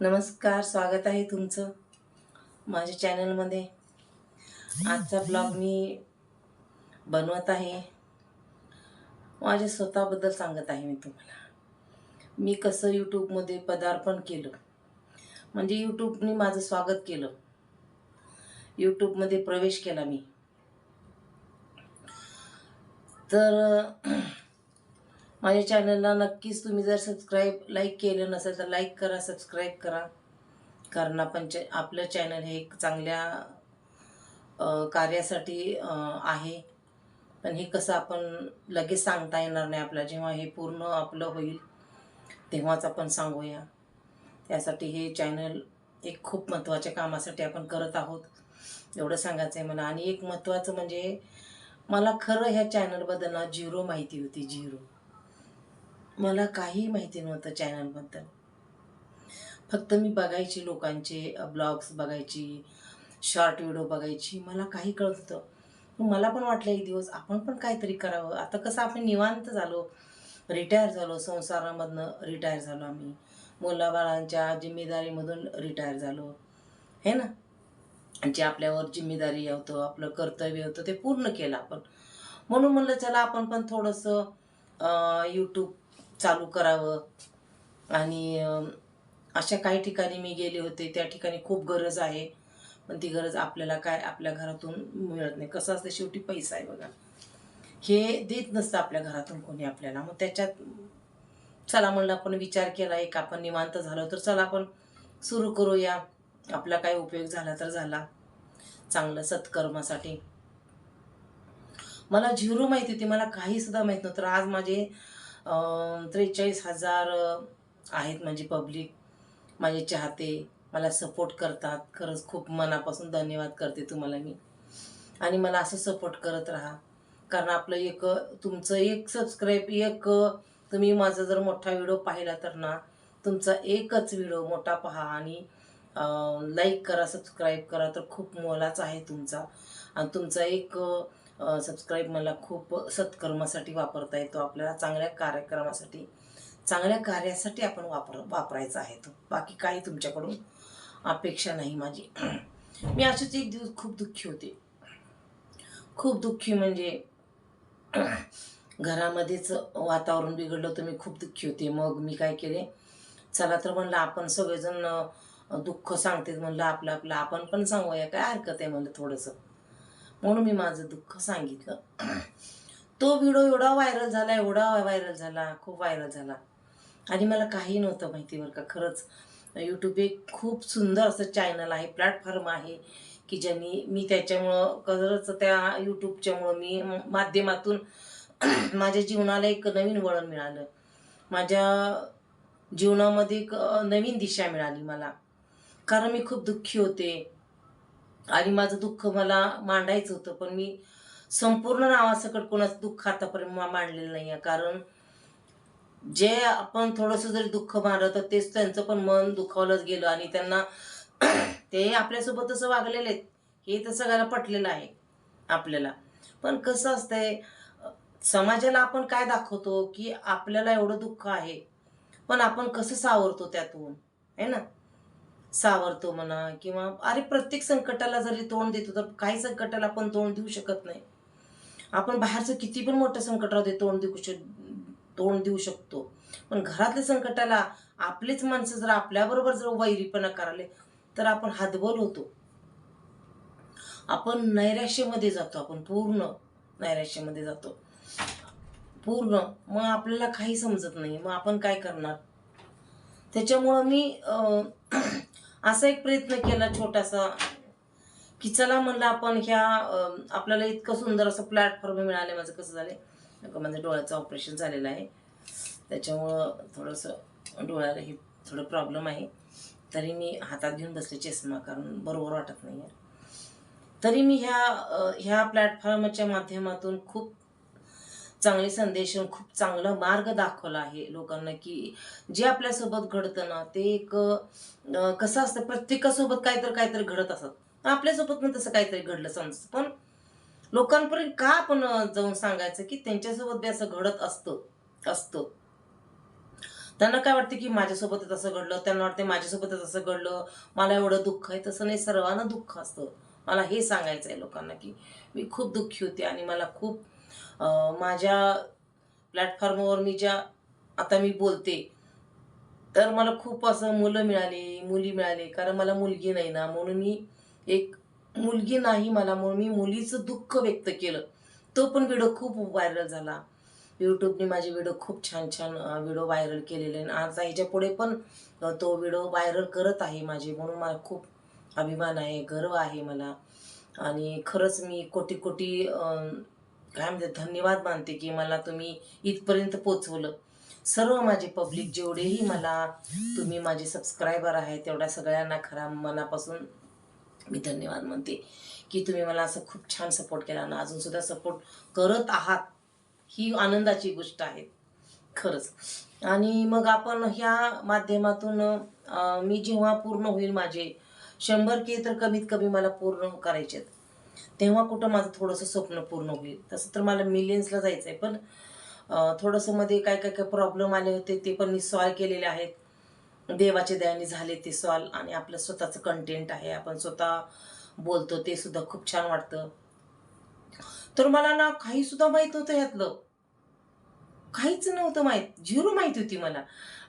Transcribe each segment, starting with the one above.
नमस्कार स्वागत आहे तुमचं माझ्या चॅनलमध्ये. आजचा ब्लॉग मी बनवत आहे. माझ्या स्वतःबद्दल सांगत आहे मी तुम्हाला. मी कसं यूट्यूबमध्ये पदार्पण केलं म्हणजे यूट्यूबने माझं स्वागत केलं. यूट्यूबमध्ये प्रवेश केला मी. तर माझ्या चॅनलला नक्कीच तुम्ही जर सबस्क्राईब लाईक केलं नसेल तर लाईक करा सबस्क्राईब करा. कारण आपण च आपलं चॅनल हे एक चांगल्या कार्यासाठी आहे. पण हे कसं आपण लगेच सांगता येणार नाही आपला जेव्हा हे पूर्ण आपलं होईल तेव्हाच आपण सांगूया. त्यासाठी हे चॅनल एक खूप महत्त्वाच्या कामासाठी आपण करत आहोत. एवढं सांगायचं आहे मला. आणि एक महत्त्वाचं म्हणजे मला खरं ह्या चॅनलबद्दल ना झिरो माहिती होती झिरो मला काही माहिती नव्हतं चॅनलबद्दल. फक्त मी बघायची लोकांचे ब्लॉग्स बघायची शॉर्ट व्हिडिओ बघायची मला काही कळत. होतं मला पण वाटलं एक दिवस आपण पण काहीतरी करावं. आता कसं आपण निवांत झालो रिटायर झालो संसारामधनं रिटायर झालो आम्ही. मुलाबाळांच्या जिम्मेदारीमधून रिटायर झालो. हे ना? जे आपल्यावर जिम्मेदारी होतं आपलं कर्तव्य होतं ते पूर्ण केलं आपण. म्हणून म्हणलं चला आपण पण थोडंसं यूट्यूब चालू करावं. आणि अशा काही ठिकाणी मी गेले होते त्या ठिकाणी खूप गरज आहे. पण ती गरज आपल्याला काय आपल्या घरातून मिळत नाही. कसं असतं शेवटी पैसा आहे बघा. हे देत नसतं आपल्या घरातून कोणी आपल्याला. मग त्याच्यात चला म्हणलं आपण विचार केला एक आपण निवांत झालो तर चला आपण सुरू करूया. आपला काय उपयोग झाला तर झाला. चांगलं सत्कर्मासाठी. मला झिरो माहिती होती मला काही सुद्धा माहीत नव्हतं. आज माझे त्रेचाळीस हजार आहेत माझी पब्लिक माझे चाहते मला सपोर्ट करतात. खरंच खूप मनापासून धन्यवाद करते तुम्हाला मी. आणि मला असं सपोर्ट करत राहा. कारण आपलं एक तुमचं एक सबस्क्राईब एक तुम्ही माझा जर मोठा व्हिडिओ पाहिला तर ना तुमचा एकच व्हिडिओ मोठा पहा आणि लाईक करा सबस्क्राईब करा. तर खूप मोलाचा आहे तुमचा. आणि तुमचा एक सबस्क्राईब मला खूप सत्कर्मासाठी वापरता येतो. आपल्याला चांगल्या कार्यक्रमासाठी चांगल्या कार्यासाठी आपण वापर वापरायचा आहे तो. बाकी काही तुमच्याकडून अपेक्षा नाही माझी. मी असेच एक दिवस खूप दुःखी होते. खूप दुःखी म्हणजे घरामध्येच वातावरण बिघडलं तर मी खूप दुःखी होते. मग मी काय केले? चला तर म्हणलं आपण सगळेजण दुःख सांगते म्हणलं आपलं आपलं आपण पण सांगूया. काय हरकत आहे म्हणलं थोडंसं. म्हणून मी माझं दुःख सांगितलं. तो व्हिडिओ एवढा व्हायरल झाला एवढा व्हायरल झाला खूप व्हायरल झाला. आणि मला काही नव्हतं माहिती बरं का. खरंच यूट्यूब एक खूप सुंदर असं चॅनल आहे प्लॅटफॉर्म आहे की ज्यांनी मी त्याच्यामुळं खरंच त्या यूट्यूबच्यामुळं मी माध्यमातून माझ्या जीवनाला एक नवीन वळण मिळालं. माझ्या जीवनामध्ये एक नवीन दिशा मिळाली मला. कारण मी खूप दुःखी होते. आणि माझं दुःख मला मांडायचं होतं पण मी संपूर्ण नावासकट कोणाचं दुःख आतापर्यंत मांडलेलं नाही आहे कारण जे आपण थोडंसं जरी दुःख मारलं तर तेच त्यांचं पण मन दुखावलंच गेलं आणि त्यांना ते आपल्यासोबत तसं वागलेले आहेत. हे तर सगळ्याला पटलेलं आहे आपल्याला. पण कसं असतंय समाजाला आपण काय दाखवतो की आपल्याला एवढं दुःख आहे पण आपण कसं सावरतो त्यातून? है ना? सावरतो म्हणा किंवा अरे प्रत्येक संकटाला जरी तोंड देतो तर काही संकटाला आपण तोंड देऊ शकत नाही. आपण बाहेरचं किती पण मोठं संकट राहते तोंड देऊ शक तोंड देऊ शकतो. पण घरातल्या संकटाला आपलीच माणसं जर आपल्याबरोबर जर वैरीपणा कराले तर आपण हातबल होतो. आपण नैराश्यामध्ये जातो आपण पूर्ण नैराश्यामध्ये जातो. पूर्ण. मग आपल्याला काही समजत नाही. मग आपण काय करणार? त्याच्यामुळं मी अं, असा एक प्रयत्न केला छोटासा की चला म्हणलं आपण ह्या आपल्याला इतकं सुंदर असं प्लॅटफॉर्म मिळाले. माझं कसं झालं नका माझं डोळ्याचं ऑपरेशन झालेलं आहे. त्याच्यामुळं थोडंसं डोळ्याला हे थोडं प्रॉब्लेम आहे. तरी मी हातात घेऊन बसले चष्मा कारण बरोबर वाटत नाही आहे तरी मी ह्या ह्या प्लॅटफॉर्मच्या माध्यमातून खूप चांगले संदेश आणि खूप चांगला मार्ग दाखवला आहे लोकांना की जे आपल्यासोबत घडतं ना ते एक कसं असतं प्रत्येकासोबत काहीतरी काहीतरी घडत असत. आपल्यासोबत पण तसं काहीतरी घडलं समजतं पण लोकांपर्यंत का आपण जाऊन सांगायचं की त्यांच्यासोबत बी असं घडत असतं असतं. त्यांना काय वाटतं की माझ्यासोबतच असं घडलं त्यांना वाटतं माझ्यासोबतच असं घडलं मला एवढं दुःख आहे तसं नाही सर्वांना दुःख असतं. मला हे सांगायचं आहे लोकांना की मी खूप दुःखी होते आणि मला खूप माझ्या प्लॅटफॉर्मवर मी ज्या आता मी बोलते तर मला खूप असं मुलं मिळाली मुली मिळाली कारण मला मुलगी नाही ना म्हणून मी एक मुलगी नाही मला म्हणून मी मुलीचं दुःख व्यक्त केलं. तो पण व्हिडिओ खूप व्हायरल झाला. यूट्यूबने माझे व्हिडिओ खूप छान छान व्हिडिओ व्हायरल केलेले. आणि आज ह्याच्या पुढे पण तो व्हिडिओ व्हायरल करत आहे माझे म्हणून मला खूप अभिमान आहे गर्व आहे मला. आणि खरंच मी कोटी कोटी काय म्हणते धन्यवाद मानते की मला तुम्ही इथपर्यंत पोचवलं. सर्व माझे पब्लिक जेवढेही मला तुम्ही माझे सबस्क्रायबर आहे तेवढ्या सगळ्यांना खरा मनापासून मी धन्यवाद म्हणते की तुम्ही मला असं खूप छान सपोर्ट केला आणि अजून सुद्धा सपोर्ट करत आहात. ही आनंदाची गोष्ट आहे. खरंच. आणि मग आपण ह्या माध्यमातून मी जेव्हा पूर्ण होईल माझे शंभर के तर कमीत कमी मला पूर्ण करायचे आहेत तेव्हा कुठं माझं थोडंसं स्वप्न पूर्ण होईल. तसं तर मला मिलियन्सला जायचं आहे पण थोडंसं मध्ये काय काय काय प्रॉब्लेम आले होते ते पण मी सॉल्व केलेले आहेत. देवाच्या दयाने झाले ते सॉल्व आणि आपलं स्वतःचं कंटेंट आहे. आपण स्वतः बोलतो ते सुद्धा खूप छान वाटतं. तर मला ना काही सुद्धा माहीत नव्हतं ह्यातलं. काहीच नव्हतं माहीत. झिरो माहिती होती मला.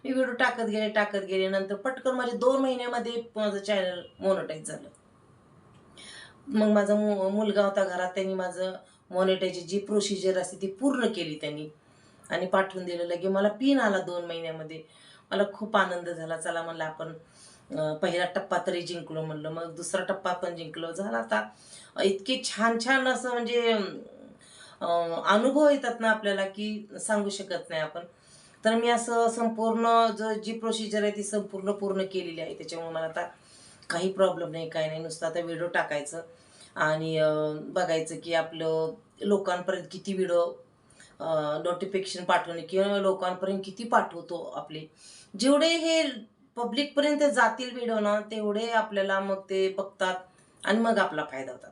मी व्हिडिओ टाकत गेले टाकत गेले. नंतर पटकन माझे दोन महिन्यामध्ये माझं चॅनल मोनोटाईज झालं. मग माझा मु मुलगा होता घरात त्यांनी माझं मॉनिटरची जी प्रोसिजर असते ती पूर्ण केली त्यांनी. आणि पाठवून दिलं लगे मला पिन आला दोन महिन्यामध्ये. मला खूप आनंद झाला. चला म्हणलं आपण पहिला टप्पा तरी जिंकलो म्हणलं. मग दुसरा टप्पा पण जिंकलो. झाला आता इतके छान छान असं म्हणजे अनुभव येतात ना आपल्याला की सांगू शकत नाही आपण. तर मी असं संपूर्ण जो जी प्रोसिजर आहे ती संपूर्ण पूर्ण केलेली आहे. त्याच्यामुळे मला आता काही प्रॉब्लेम नाही काय नाही. नुसतं आता व्हिडिओ टाकायचं. आणि बघायचं की आपलं लोकांपर्यंत किती व्हिडिओ नोटिफिकेशन पाठवणे किंवा लोकांपर्यंत किती पाठवतो आपले. जेवढे हे पब्लिकपर्यंत जातील व्हिडिओ ना तेवढे आपल्याला मग ते बघतात आणि मग आपला फायदा होतात.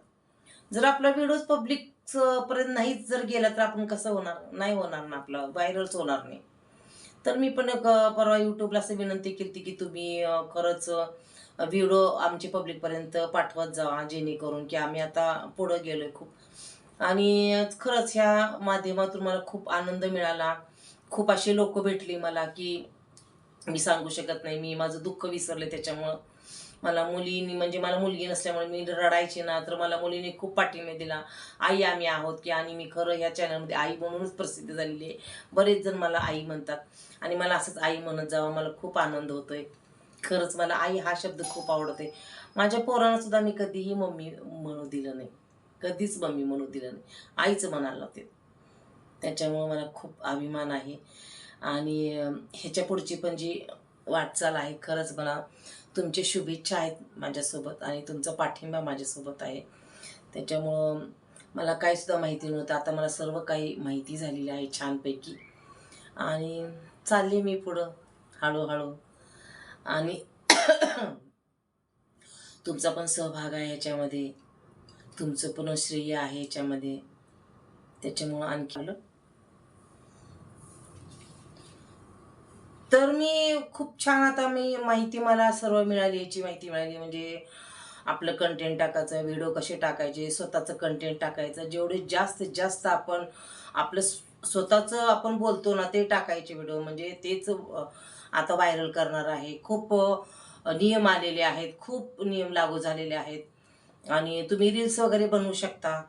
जर आपला व्हिडिओ पब्लिक पर्यंत नाहीच जर गेला तर आपण कसं होणार? नाही होणार ना आपलं. व्हायरलच होणार नाही. तर मी पण परवा यूट्यूबला असं विनंती केली की तुम्ही खरंच व्हिडिओ आमची पब्लिकपर्यंत पाठवत जावा जेणेकरून की आम्ही आता पुढं गेलोय खूप. आणि खरंच ह्या माध्यमातून मला खूप आनंद मिळाला. खूप असे लोक भेटली मला की मी सांगू शकत नाही मी माझं दुःख विसरले त्याच्यामुळं. मला मुलीनी म्हणजे मला मुलगी नसल्यामुळे मी रडायची ना तर मला मुलीने खूप पाठिंबा दिला. आई आम्ही आहोत की आणि मी खरं ह्या चॅनलमध्ये आई म्हणूनच प्रसिद्ध झालेली आहे. बरेच जण मला आई म्हणतात आणि मला असंच आई म्हणत जावं मला खूप आनंद होतोय. खरंच मला आई हा शब्द खूप आवडते. माझ्या पोरांना सुद्धा मी कधीही मम्मी म्हणू दिलं नाही. कधीच मम्मी म्हणू दिलं नाही. आईचं म्हणायला होते त्याच्यामुळं मला खूप अभिमान आहे. आणि ह्याच्या पुढची पण जी वाटचाल आहे खरंच मला तुमचे शुभेच्छा आहेत माझ्यासोबत आणि तुमचा पाठिंबा माझ्यासोबत आहे. त्याच्यामुळं मला काहीसुद्धा माहिती नव्हतं. आता मला सर्व काही माहिती झालेली आहे छानपैकी. आणि चालले मी पुढं. हळूहळू आणि तुमचा पण सहभाग आहे ह्याच्यामध्ये तुमचं पण श्रेय आहे ह्याच्यामध्ये त्याच्यामुळं आणखी आलं. तर मी खूप छान आता मी माहिती मला सर्व मिळाली याची माहिती मिळाली. म्हणजे आपलं कंटेंट टाकायचं व्हिडिओ कसे टाकायचे स्वतःचं कंटेंट टाकायचं. जेवढे जास्तीत जास्त आपण आपलं स्वतःचं आपण बोलतो ना ते टाकायचे व्हिडिओ म्हणजे तेच आता व्हायरल करणार आहे. खूप नियम आलेले आहेत. खूप नियम लागू झालेले आहेत. आणि तुम्ही रील्स वगैरे बनवू शकता.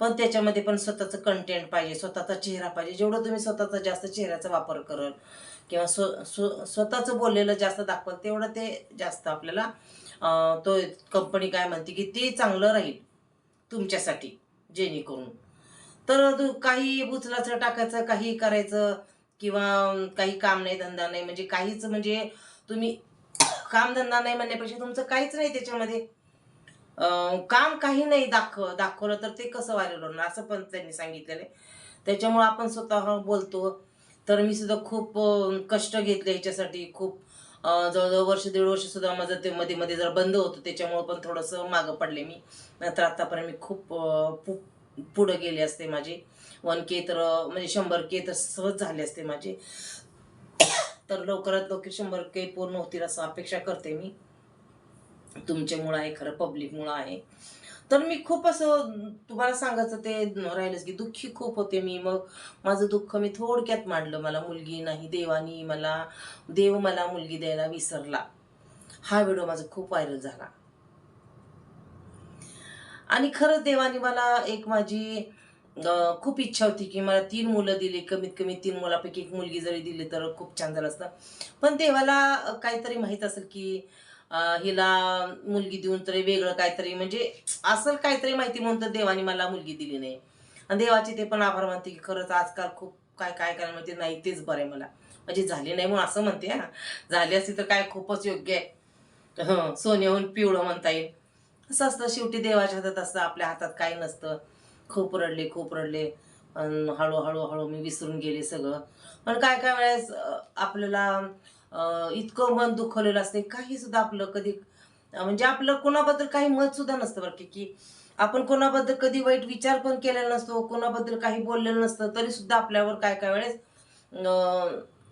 पण त्याच्यामध्ये पण स्वतःचं कंटेंट पाहिजे स्वतःचा चेहरा पाहिजे. जेवढं तुम्ही स्वतःचा जास्त चेहऱ्याचा वापर कराल किंवा स्व स्व स्वतःचं बोललेलं जास्त दाखवाल तेवढं ते जास्त आपल्याला तो कंपनी काय म्हणते की ते चांगलं राहील तुमच्यासाठी जेणेकरून. तर तू काही उचलाचं टाकायचं काही करायचं किंवा काही काम नाही धंदा नाही म्हणजे काहीच म्हणजे तुम्ही कामधंदा नाही म्हणण्यापेक्षा तुमचं काहीच नाही त्याच्यामध्ये. काम काही नाही दाखव दाखवलं तर ते कसं व्हायरल होणार असं पण त्यांनी सांगितलेलं आहे. त्याच्यामुळं आपण स्वतः बोलतो. तर मी सुद्धा खूप कष्ट घेतले ह्याच्यासाठी खूप जवळजवळ वर्ष दीड वर्ष सुद्धा माझं ते मध्ये मध्ये जरा बंद होतं त्याच्यामुळं पण थोडंसं मागं पडले मी. नंतर आतापर्यंत मी खूप पु- पुढं गेले असते माझे. वन के तर म्हणजे शंभर के तर सहज झाले असते माझे. तर लवकरात लवकर शंभर के पूर्ण होतील असं अपेक्षा करते मी. तुमच्यामुळं आहे खरं पब्लिकमुळं आहे. तर मी खूप असं तुम्हाला सांगायचं ते राहिलंच की दुःखी खूप होते मी. मग माझं दुःख मी थोडक्यात मांडलं. मला मुलगी नाही देवानी मला देव मला मुलगी द्यायला विसरला. हा व्हिडिओ माझा खूप व्हायरल झाला. आणि खरंच देवाने मला एक माझी खूप इच्छा होती की मला तीन मुलं दिली कमीत कमी तीन मुलापैकी एक मुलगी जरी दिली तर खूप छान झालं असतं. पण देवाला काहीतरी माहीत असेल की हिला मुलगी देऊन तरी वेगळं काहीतरी म्हणजे असं काहीतरी माहिती म्हणून तर देवाने मला मुलगी दिली नाही. आणि देवाचे ते पण आभार मानते की खरंच आजकाल खूप काय काय करायला म्हणते नाही तेच बरं आहे मला. म्हणजे झाली नाही म्हणून असं म्हणते हा. झाली असती तर काय खूपच योग्य आहे. हं सोन्याहून पिवळं म्हणता येईल. असं असतं शेवटी देवाच्या हातात असतं आपल्या हातात काही नसतं. खूप रडले खूप रडले. अन हळूहळू हळू मी विसरून गेले सगळं. पण काय काय वेळेस आपल्याला इतकं मन दुखवलेलं असते. काही सुद्धा आपलं कधी म्हणजे आपलं कोणाबद्दल काही मत सुद्धा नसतं बरं की की आपण कोणाबद्दल कधी वाईट विचार पण केलेला नसतो कोणाबद्दल काही बोललेलं नसतं तरी सुद्धा आपल्यावर काय काय वेळेस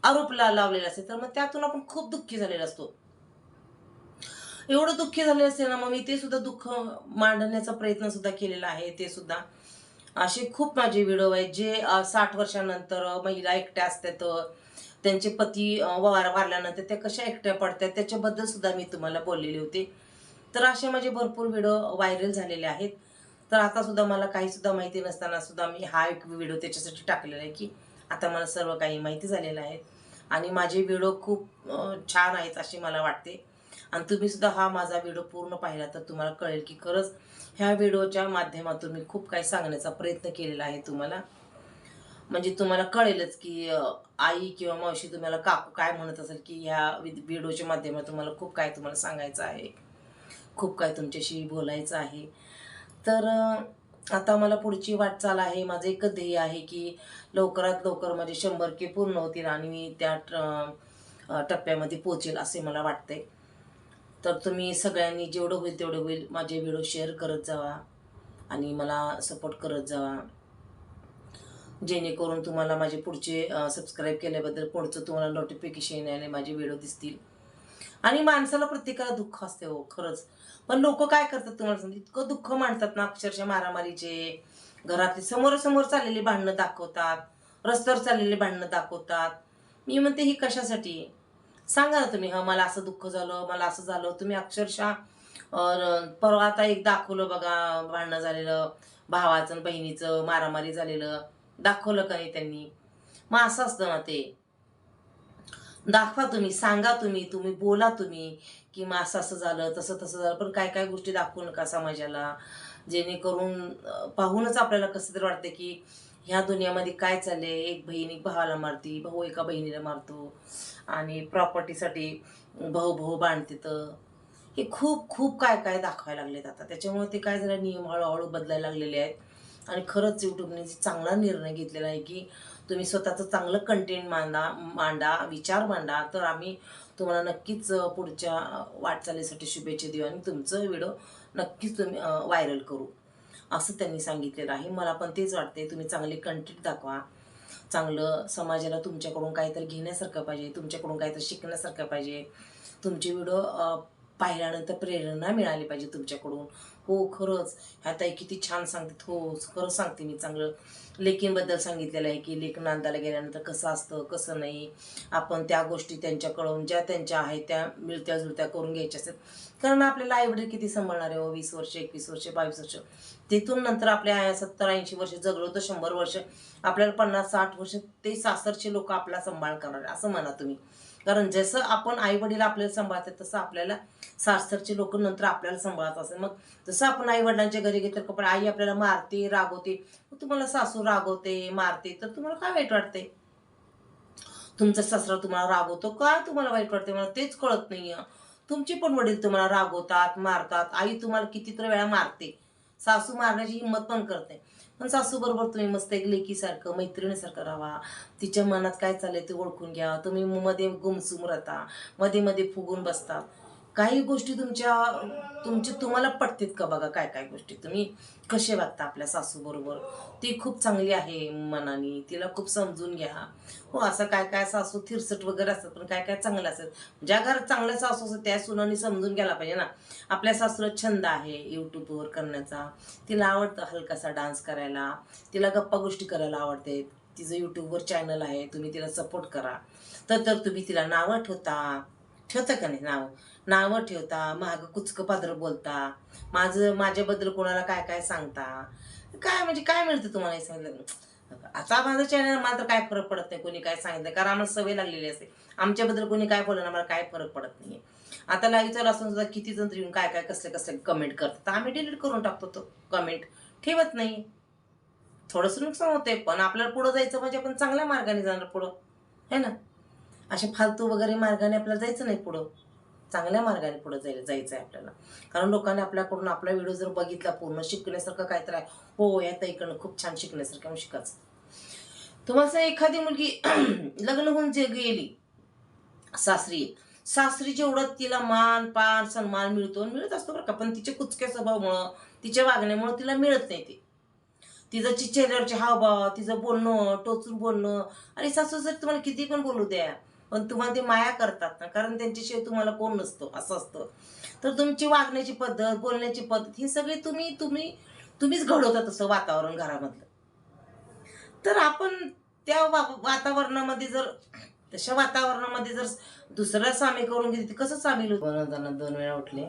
आरोप ला असते. तर मग त्यातून आपण खूप दुःखी झालेला असतो. एवढं दुःखी झाले असते ना मग मी ते सुद्धा दुःख मांडण्याचा प्रयत्न सुद्धा केलेला आहे ते सुद्धा. असे खूप माझे व्हिडिओ आहेत जे साठ वर्षानंतर महिला एकट्या असतात त्यांचे पती वार वारल्यानंतर त्या कशा एकट्या पडतात त्याच्याबद्दल सुद्धा मी तुम्हाला बोललेले होते. तर असे माझे भरपूर व्हिडिओ व्हायरल झालेले आहेत. तर आता सुद्धा मला काही सुद्धा माहिती नसताना सुद्धा मी हा एक व्हिडिओ त्याच्यासाठी टाकलेला आहे की आता मला सर्व काही माहिती झालेलं आहे. आणि माझे व्हिडिओ खूप छान आहेत असे मला वाटते. आणि तुम्ही सुद्धा हा माझा व्हिडिओ पूर्ण पाहिला तर तुम्हाला कळेल की खरंच ह्या व्हिडिओच्या माध्यमातून मी खूप काही सांगण्याचा प्रयत्न केलेला आहे तुम्हाला. म्हणजे तुम्हाला कळेलच की आई किंवा मावशी तुम्हाला काकू काय म्हणत असेल की ह्या व्हिडिओच्या माध्यमातून मला खूप काय तुम्हाला सांगायचं आहे. खूप काय तुमच्याशी बोलायचं आहे. तर आता मला पुढची वाटचाल आहे. माझं एकच ध्येय आहे की लवकरात लवकर माझे शंभर के पूर्ण होतील आणि मी त्या टप्प्यामध्ये पोचेल असे मला वाटते तर तुम्ही सगळ्यांनी जेवढं होईल तेवढं होईल. माझे व्हिडिओ शेअर करत जावा आणि मला सपोर्ट करत जावा. जेणेकरून तुम्हाला माझे पुढचे सबस्क्राईब केल्याबद्दल पुढचं तुम्हाला नोटिफिकेशन आणि माझे व्हिडिओ दिसतील. आणि माणसाला प्रत्येकाला दुःख असते हो खरंच. पण लोक काय करतात तुम्हाला सांगते इतकं दुःख मांडतात ना अक्षरशः मारामारीचे. घरातले समोरासमोर चाललेली भांडणं दाखवतात. रस्त्यावर चाललेली भांडणं दाखवतात. मी म्हणते ही कशासाठी? सांगा ना तुम्ही हा मला असं दुःख झालं मला असं झालं. तुम्ही अक्षरशः परवा आता एक दाखवलं बघा भांडणं झालेलं भावाचं आणि बहिणीचं मारामारी झालेलं. दाखवलं का नाही त्यांनी? मग असं असतं ना ते. दाखवा तुम्ही सांगा तुम्ही तुम्ही बोला तुम्ही की मग असं असं झालं तसं तसं झालं. पण काय काय गोष्टी दाखवू नका समाजाला जेणेकरून पाहूनच आपल्याला कसं तरी वाटतं की ह्या दुनियामध्ये काय चाललंय? एक बहीण एक भावाला मारती भाऊ एका बहिणीला मारतो आणि प्रॉपर्टीसाठी भाऊ भाऊ बांधते तर. हे खूप खूप काय काय दाखवायला लागलेत आता. त्याच्यामुळे ते काय झालं नियम हळूहळू बदलायला लागलेले आहेत. आणि खरंच यूट्यूबने चांगला निर्णय घेतलेला आहे की तुम्ही स्वतःचं चांगलं कंटेंट मांडा मांडा विचार मांडा तर आम्ही तुम्हाला नक्कीच पुढच्या वाटचालीसाठी शुभेच्छा देऊ आणि तुमचं व्हिडिओ नक्कीच तुम्ही व्हायरल करू. असं त्यांनी सांगितलेलं आहे. मला पण तेच वाटते तुम्ही चांगले कंटेंट दाखवा. चांगलं समाजाला तुमच्याकडून काहीतरी घेण्यासारखं पाहिजे. तुमच्याकडून काहीतरी शिकण्यासारखं पाहिजे. तुमचे व्हिडिओ पाहिल्यानंतर प्रेरणा मिळाली पाहिजे तुमच्याकडून. हो खरंच. ह्या ताई किती छान सांगतात. हो खरंच सांगते मी चांगलं. लेकींबद्दल सांगितलेलं आहे की लेखन अंदाला गेल्यानंतर कसं असतं कसं नाही. आपण त्या गोष्टी त्यांच्याकडून ज्या त्यांच्या आहेत त्या मिळत्या जुळत्या करून घ्यायच्या असतात. कारण आपल्याला आईवडील किती सांभाळणार आहे हो, वीस वर्ष एकवीस वर्ष बावीस वर्ष. तिथून नंतर आपल्या सत्तर ऐंशी वर्ष जगलो तर शंभर वर्ष. आपल्याला पन्नास साठ वर्ष ते सासरचे लोक आपला सांभाळ करणार आहे, असं म्हणा तुम्ही. कारण जसं आपण आई वडील आपल्याला सांभाळतात तसं आपल्याला सासरचे लोक नंतर आपल्याला सांभाळत असेल. मग जसं आपण आई वडिलांच्या घरी घेतलं कपडे आई आपल्याला मारते रागवते मग तुम्हाला सासू रागवते मारते तर तुम्हाला काय वाईट वाटते तुमचा सासरा तुम्हाला रागवतो काय तुम्हाला वाईट वाटते मला तेच कळत नाहीये. तुमचे पण वडील तुम्हाला रागवतात मारतात. आई तुम्हाला कितीतरी वेळा मारते. सासू मारण्याची हिंमत पण करते पण सासू बरोबर तुम्ही मस्त एक लेकीसारखं मैत्रिणीसारखं राहा. तिच्या मनात काय चाललंय ते ओळखून घ्या. तुम्ही मध्ये गुमसुम राहता. मध्ये मध्ये फुगून बसतात काही गोष्टी तुमच्या तुमची तुम्हाला पटतात का बघा? काय काय गोष्टी? तुम्ही कसे वागता आपल्या सासूबरोबर ती खूप चांगली आहे मनाने. तिला खूप समजून घ्या. हो असं काय काय सासू थिरसट वगैरे असतात पण काय काय चांगलं असतात? ज्या घरात चांगल्या सासू असतात त्या सुनाने समजून घ्यायला पाहिजे ना. आपल्या सासूला छंद आहे यूट्यूबवर करण्याचा. तिला आवडतं हलकासा डान्स करायला. तिला गप्पा गोष्टी करायला आवडते. तिचं यूट्यूबवर चॅनल आहे तुम्ही तिला सपोर्ट करा. तर तर तुम्ही तिला नावं ठेवता. ठेवता का नाही नावं? नावं ठेवता महाग कुचकं पात्र बोलता माझं माझ्याबद्दल कोणाला काय काय सांगता? काय म्हणजे काय मिळतं तुम्हाला हे सांगितलं? आता माझं चॅनल मात्र काय फरक पडत नाही कोणी काय सांगितलं? कारण आम्हाला सवय लागलेली असते. आमच्याबद्दल कोणी काय बोललं आम्हाला काय फरक पडत नाही आता लाईव्ह चालू असून सुद्धा किती जण येऊन काय काय कसले कसले कमेंट करतात? तर आम्ही डिलीट करून टाकतो तो कमेंट ठेवत नाही. थोडंसं नुकसान होते पण आपल्याला पुढं जायचं म्हणजे आपण चांगल्या मार्गाने जाणार पुढं. है ना? असे फालतू वगैरे मार्गाने आपल्याला जायचं नाही पुढं. चांगल्या मार्गाने पुढे जायला जायचं आहे आपल्याला. कारण लोकांनी आपल्याकडून आपला व्हिडिओ जर बघितला पूर्ण शिकण्यासारखं काहीतरी आहे. हो या ताईकडनं खूप छान शिकण्यासारखं शिकायचं. तुम्हाला एखादी मुलगी लग्न होऊन जे गेली सासरी. सासरी जेवढं तिला मान पान सन्मान मिळतो मिळत असतो बरं का पण तिच्या कुचक्या स्वभावामुळं तिच्या वागण्यामुळं तिला मिळत नाही ते. तिचं ची चेहऱ्यावरचे हावभाव तिचं बोलणं टोचून बोलणं. आणि सासू जर तुम्हाला किती पण बोलू द्या पण तुम्हाला ते माया करतात ना कारण त्यांच्याशिवाय तुम्हाला कोण नसतो असं असतं. तर तुमची वागण्याची पद्धत बोलण्याची पद्धत ही सगळी तुम्ही तुम्ही तुम्हीच घडवता तसं वातावरण घरामधलं. तर आपण त्या वा वातावरणामध्ये जर तशा वातावरणामध्ये जर दुसऱ्या सामील करून घेतली कसं सामील होतं दोन वेळा उठले.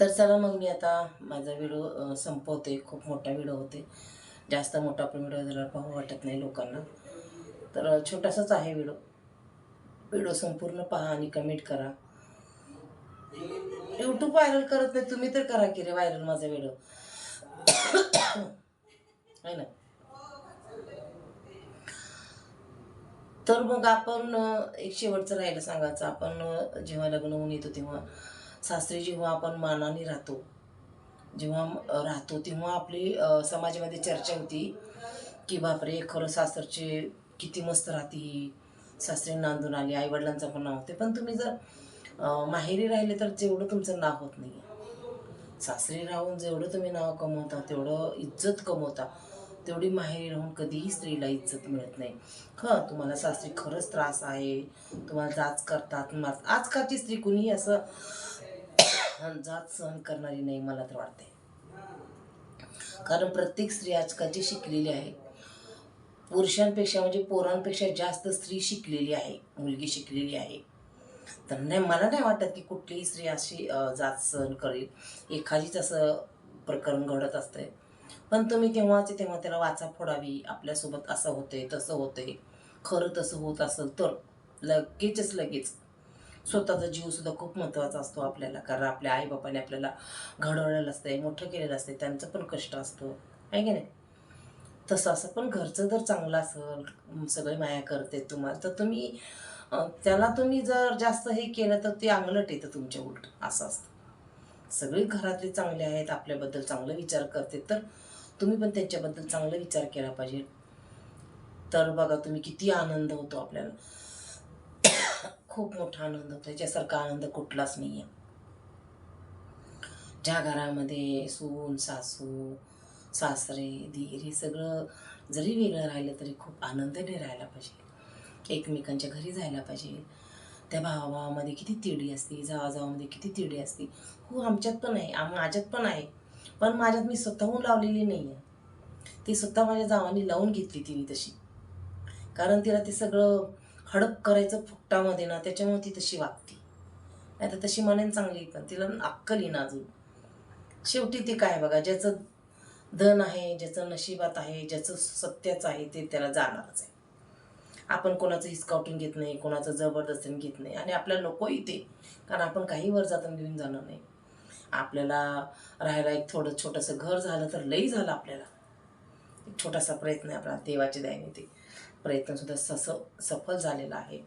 तर चला मग मी आता माझा व्हिडिओ संपवते. खूप मोठा व्हिडिओ होते. जास्त मोठा पण व्हिडिओ झाल्यावर पाहू वाटत नाही लोकांना. तर छोटासाच आहे व्हिडिओ व्हिडिओ संपूर्ण पहा आणि कमेंट करा. यूट्यूब व्हायरल करत नाही तुम्ही तर करा की रे व्हायरल माझा व्हिडिओ आहे ना? तर मग आपण एक शेवटचं राहिलं सांगायचं. आपण जेव्हा लग्न होऊन येतो तेव्हा सासरी जेव्हा आपण मानाने राहतो जेव्हा राहतो तेव्हा आपली समाजामध्ये चर्चा होती की बापरे खरं सासरचे किती मस्त राहते ही सासरी नांदून आली आईवडिलांचं पण नाव होते. पण तुम्ही जर माहेरी राहिले तर जेवढं तुमचं नाव होत नाही सासरी राहून जेवढं तुम्ही नाव कमवता तेवढं इज्जत कमवता तेवढी माहेरी राहून कधीही स्त्रीला इज्जत मिळत नाही. ह तुम्हाला सासरी खरंच त्रास आहे तुम्हाला जाच करतात मा- आजकालची स्त्री कुणीही असं जात सहन करणारी नाही मला तर वाटते कारण प्रत्येक स्त्री आजकालची शिकलेली आहे पुरुषांपेक्षा म्हणजे पोरांपेक्षा जास्त स्त्री शिकलेली आहे मुलगी शिकलेली आहे. तर नाही मला नाही वाटत की कुठलीही स्त्री अशी जात सहन करेल. एखादीच असं प्रकरण घडत असतंय. पण तुम्ही तेव्हाचे तेव्हा त्याला वाचा फोडावी आपल्यासोबत असं होतंय तसं होतंय. खरं तसं होत असेल तर लगेचच लगेच स्वतःचा जीव सुद्धा खूप महत्त्वाचा असतो आपल्याला कारण आपल्या आईबापाने आपल्याला घडवलेलं असतंय मोठं केलेलं असतंय त्यांचं पण कष्ट असतं. आहे की नाही? तसं असं पण घरचं जर चांगलं असेल सगळे माया करते तुम्हाला तर तुम्ही त्याला तुम्ही जर जास्त हे केलं तर ते अंगलट येतं तुमच्या उलट. असं असतं. सगळे घरातले चांगले आहेत आपल्याबद्दल चांगलं विचार करते तर तुम्ही पण त्यांच्याबद्दल चांगला विचार केला पाहिजे. तर बघा तुम्ही किती आनंद होतो आपल्याला. खूप मोठा आनंद होतो याच्यासारखा आनंद कुठलाच नाही आहे ज्या घरामध्ये सून सासू सासरे दीर हे सगळं जरी वेगळं राहिलं तरी खूप आनंदाने राहायला पाहिजे. एकमेकांच्या घरी जायला पाहिजे. त्या भावाभावामध्ये किती तिडी असते जावाजावामध्ये किती तिडी असते. हो आमच्यात पण आहे माझ्यात पण आहे. पण माझ्यात मी स्वतःहून लावलेली नाही आहे ती स्वतः माझ्या जावानी लावून घेतली तिने तशी. कारण तिला ते सगळं हडप करायचं फुकटामध्ये ना त्याच्यामुळे ती तशी वागते. नाही तर तशी म्हणेन चांगली पण तिला अक्कल येईन अजून. शेवटी ती काय बघा ज्याचं धन आहे ज्याचं नशिबात आहे ज्याचं सत्याचं आहे ते त्याला जाणारच आहे. आपण कोणाचं हिसकावटून घेत नाही कोणाचं जबरदस्तीन घेत नाही आणि आपल्याला नको येते कारण आपण काही वर जातून घेऊन जाणार नाही. आपल्याला राहायला एक थोडं छोटंसं घर झालं तर लई झालं आपल्याला. एक छोटासा प्रयत्न आहे आपला देवाच्या दयाने ते. प्रयत्नसुद्धा सस सफल झालेला आहे.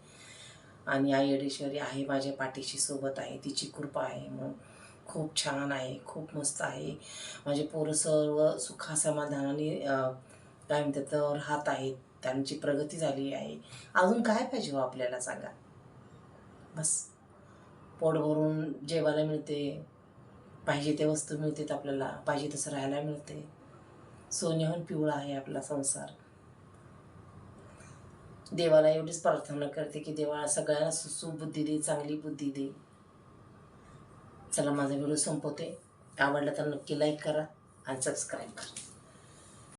आणि आई अडेश्वरी आहे माझ्या पाठीशी सोबत आहे तिची कृपा आहे म्हणून. खूप छान आहे खूप मस्त आहे. माझे पोरं सर्व सुखासमाधानाने काय म्हणतात तर राहत आहेत. त्यांची प्रगती झाली आहे. अजून काय पाहिजे हो आपल्याला सांगा? बस. पोट भरून जेवायला मिळते. पाहिजे ते वस्तू मिळतात आपल्याला. पाहिजे तसं राहायला मिळते. सोन्याहून पिवळा आहे आपला संसार. देवाला एवढीच प्रार्थना करते की देवा सगळ्यांना सु- सुबुद्धी दे चांगली बुद्धी दे. चला माझा व्हिडिओ संपवते. आवडला तर नक्की लाईक करा आणि सबस्क्राईब करा.